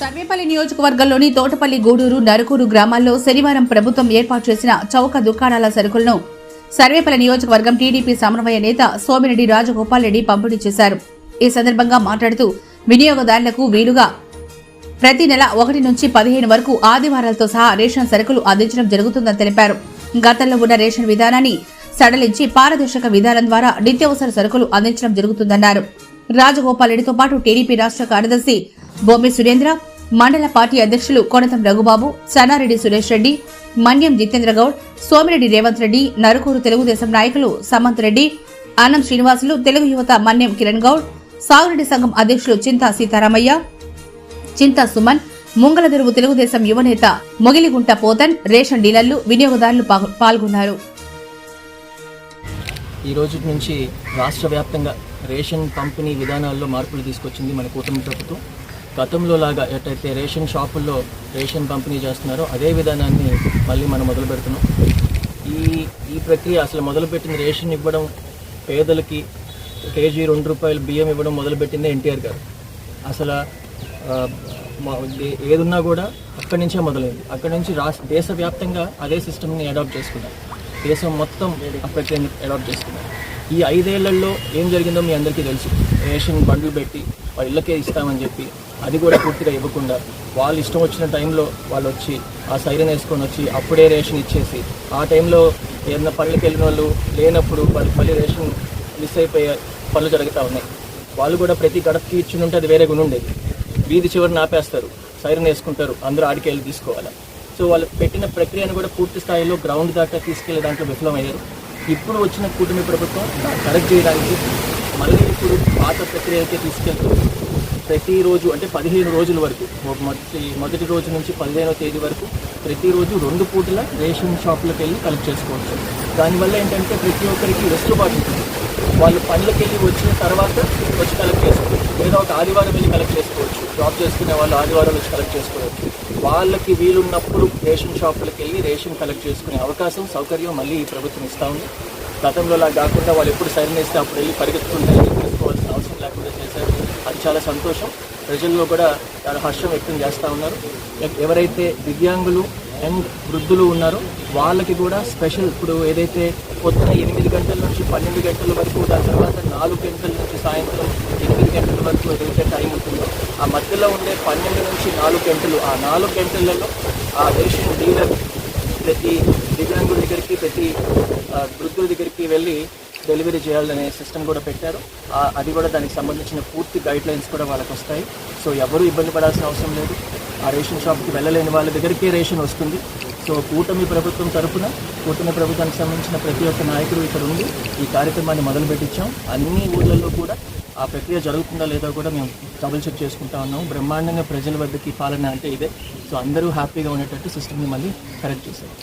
సర్వేపల్లి నియోజకవర్గంలోని తోటపల్లి గూడూరు నరుకూరు గ్రామాల్లో శనివారం ప్రభుత్వం ఏర్పాటు చేసిన చౌక దుకాణాల సరుకులను సర్వేపల్లి నియోజకవర్గం టీడీపీ సమన్వయ నేత సోమిరెడ్డి రాజగోపాల్ రెడ్డి పంపిణీ చేశారు. ఈ సందర్భంగా మాట్లాడుతూ వినియోగదారులకు వీలుగా ప్రతి నెల ఒకటి నుంచి పదిహేను వరకు ఆదివారాలతో సహా రేషన్ సరుకులు అందించడం జరుగుతుందని తెలిపారు. గతంలో ఉన్న రేషన్ విధానాన్ని సడలించి పారదర్శక విధానం ద్వారా నిత్యావసర సరుకులు అందించడం జరుగుతుందన్నారు. రాజగోపాల్ రెడ్డితో పాటు టీడీపీ రాష్ట్ర కార్యదర్శి బొమ్మి సురేంద్ర మండల పార్టీ అధ్యక్షులు కొనతం రఘుబాబు సన్నారెడ్డి సురేష్ రెడ్డి మన్యం జితేంద్ర గౌడ్ సోమిరెడ్డి రేవంత్ రెడ్డి నరుకూరు తెలుగుదేశం నాయకులు సమంత్ రెడ్డి ఆనం శ్రీనివాసులు తెలుగు యువత మన్యం కిరణ్ గౌడ్ సాగురెడ్డి సంఘం అధ్యక్షులు చింతా సీతారామయ్య చింతా సుమన్ ముంగలదెరువు తెలుగుదేశం యువనేత మొగిలిగుంట పోతన్ రేషన్ డీలర్లు వినియోగదారులు పాల్గొన్నారు. ఈ రోజు నుంచి రాష్ట్ర వ్యాప్తంగా రేషన్ పంపిణీ విధానాల్లో మార్పులు తీసుకొచ్చింది మన కూటమి ప్రభుత్వం. గతంలో లాగా ఎట్టయితే రేషన్ షాపుల్లో రేషన్ పంపిణీ చేస్తున్నారో అదే విధానాన్ని మళ్ళీ మనం మొదలు పెడుతున్నాం ఈ ఈ ప్రక్రియ అసలు మొదలుపెట్టిన రేషన్ ఇవ్వడం పేదలకి కేజీ రెండు రూపాయలు బియ్యం ఇవ్వడం మొదలుపెట్టిందే ఎన్టీఆర్ గారు. అసలు ఏదున్నా కూడా అక్కడి నుంచే మొదలైంది. అక్కడి నుంచి రాష్ట్ర దేశవ్యాప్తంగా అదే సిస్టమ్ని అడాప్ట్ చేసుకున్నారు. దేశం మొత్తం ఆ ప్రక్రియని అడాప్ట్ చేసుకున్నారు. ఈ ఐదేళ్ళలో ఏం జరిగిందో మీ అందరికీ తెలుసు. రేషన్ బండ్లు పెట్టి వాళ్ళ ఇళ్ళకే ఇస్తామని చెప్పి అది కూడా పూర్తిగా ఇవ్వకుండా వాళ్ళు ఇష్టం వచ్చిన టైంలో వాళ్ళు వచ్చి ఆ సైరన్ వేసుకొని వచ్చి అప్పుడే రేషన్ ఇచ్చేసి ఆ టైంలో ఏదైనా పళ్ళకి వెళ్ళిన వాళ్ళు లేనప్పుడు వాళ్ళు మళ్ళీ రేషన్ మిస్ అయిపోయే పనులు జరుగుతూ ఉన్నాయి. వాళ్ళు కూడా ప్రతి గడపకి ఇచ్చి ఉంటే అది వేరే గుణం ఉండేది. వీధి చివరిని ఆపేస్తారు సైరన్ వేసుకుంటారు అందరూ ఆడికి వెళ్ళి తీసుకోవాలి. సో వాళ్ళు పెట్టిన ప్రక్రియను కూడా పూర్తి స్థాయిలో గ్రౌండ్ దాకా తీసుకెళ్ళే దాంట్లో విఫలమయ్యారు. ఇప్పుడు వచ్చిన కూటమి ప్రభుత్వం కరెక్ట్ చేయడానికి మళ్ళీ ఇప్పుడు పాత ప్రక్రియకే తీసుకెళ్తూ ప్రతిరోజు అంటే పదిహేను రోజుల వరకు మొదటి మొదటి రోజు నుంచి పదిహేనవ తేదీ వరకు ప్రతిరోజు రెండు పూటల రేషన్ షాపులకు వెళ్ళి కలెక్ట్ చేసుకోవచ్చు. దానివల్ల ఏంటంటే ప్రతి ఒక్కరికి వెసులుబాటు ఉంటుంది. వాళ్ళు పనులకు వెళ్ళి వచ్చిన తర్వాత వచ్చి కలెక్ట్ చేసుకోవచ్చు. లేదా ఒక ఆదివారం వెళ్ళి కలెక్ట్ చేసుకోవచ్చు. జాబ్ చేసుకునే వాళ్ళు ఆదివారం వచ్చి కలెక్ట్ చేసుకోవచ్చు. వాళ్ళకి వీలున్నప్పుడు రేషన్ షాపులకు వెళ్ళి రేషన్ కలెక్ట్ చేసుకునే అవకాశం సౌకర్యం మళ్ళీ ఈ ప్రభుత్వం ఇస్తూ ఉంది. గతంలో అలా కాకుండా వాళ్ళు ఎప్పుడు సైరన్ ఇస్తే అప్పుడు వెళ్ళి పరిగెత్తుకుంటే తెలుసుకోవాల్సిన అవసరం లేకుండా చేశారు. అది చాలా సంతోషం. ప్రజల్లో కూడా చాలా హర్షం వ్యక్తం చేస్తూ ఉన్నారు. ఎవరైతే దివ్యాంగులు అండ్ వృద్ధులు ఉన్నారో వాళ్ళకి కూడా స్పెషల్ ఇప్పుడు ఏదైతే పొద్దున ఎనిమిది గంటల నుంచి పన్నెండు గంటల వరకు దాని తర్వాత నాలుగు గంటల నుంచి సాయంత్రం ఎనిమిది గంటల వరకు ఏదైతే టైం ఉంటుందో ఆ మధ్యలో ఉండే పన్నెండు నుంచి నాలుగు గంటలు ఆ నాలుగు గంటలలో ఆ రేషన్ డీలర్ ప్రతి దివ్యాంగుల దగ్గరికి ప్రతి వృద్ధుల దగ్గరికి వెళ్ళి డెలివరీ చేయాలనే సిస్టమ్ కూడా పెట్టారు. అది కూడా దానికి సంబంధించిన పూర్తి గైడ్ లైన్స్ కూడా వాళ్ళకి వస్తాయి. సో ఎవరు ఇబ్బంది పడాల్సిన అవసరం లేదు. ఆ రేషన్ షాప్కి వెళ్ళలేని వాళ్ళ దగ్గరికే రేషన్ వస్తుంది. సో కూటమి ప్రభుత్వం తరపున కూటమి ప్రభుత్వానికి సంబంధించిన ప్రతి ఒక్క నాయకుడు ఇక్కడ ఉండి ఈ కార్యక్రమాన్ని మొదలు పెట్టించాం అన్ని ఊళ్ళల్లో కూడా ఆ ప్రక్రియ జరుగుతుందా లేదా కూడా మేము డబుల్ చెక్ చేసుకుంటా ఉన్నాం. బ్రహ్మాండంగా ప్రజల వద్దకి పాలన అంటే ఇదే. సో అందరూ హ్యాపీగా ఉండేటట్టు సిస్టమ్ని మళ్ళీ కరెక్ట్ చేశారు.